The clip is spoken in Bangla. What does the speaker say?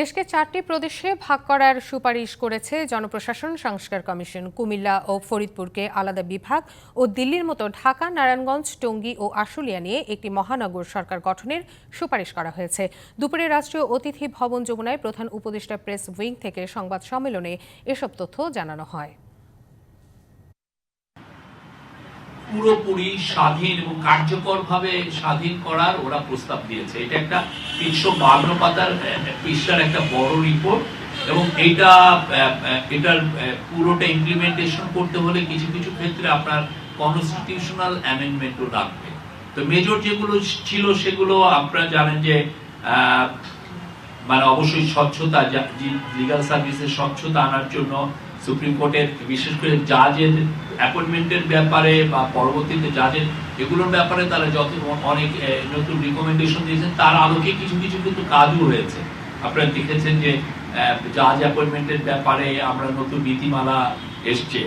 দেশকে চারটি প্রদেশে ভাগ করার সুপারিশ করেছে জনপ্রশাসন, সংস্কার কমিশন। কুমিল্লা ও ফরিদপুরকে আলাদা বিভাগ ও দিল্লির মতো ঢাকা, নারায়ণগঞ্জ, টঙ্গী ও আশুলিয়া নিয়ে একটি মহানগর সরকার গঠনের সুপারিশ করা হয়েছে। দুপুরে রাষ্ট্রীয় অতিথি ভবন যমুনায় প্রধান উপদেষ্টা প্রেস উইং থেকে সংবাদ সম্মেলনে এসব তথ্য জানানো হয়। পুরোপুরি স্বাধীন এবং কার্যকরভাবে স্বাধীন করার ওরা প্রস্তাব দিয়েছে। এটা একটা তিনশো বান্ন পাতার পৃষ্ঠার একটা বড় রিপোর্ট এবং এইটা এটার পুরোটা ইমপ্লিমেন্টেশন করতে হলে কিছু কিছু ক্ষেত্রে আপনার কনস্টিটিউশনাল অ্যামেন্ডমেন্টও লাগবে। তো মেজর যেগুলো ছিল সেগুলো আপনারা জানেন যে মানে অবশ্যই স্বচ্ছতা লিগাল সার্ভিসের স্বচ্ছতা আনার জন্য সুপ্রিম কোর্টের বিশেষ করে জাজের অ্যাপয়েন্টমেন্টের ব্যাপারে বা পরবর্তীতে জাজের এগুলোর ব্যাপারে তারা যত অনেক নতুন রিকমেন্ডেশন দিয়েছেন, তার আলোকে কিছু কিছু কিন্তু কাজও হয়েছে আপনারা দেখেছেন যে জাজ অ্যাপয়েন্টমেন্টের ব্যাপারে আমরা নতুন নীতিমালা এসছে।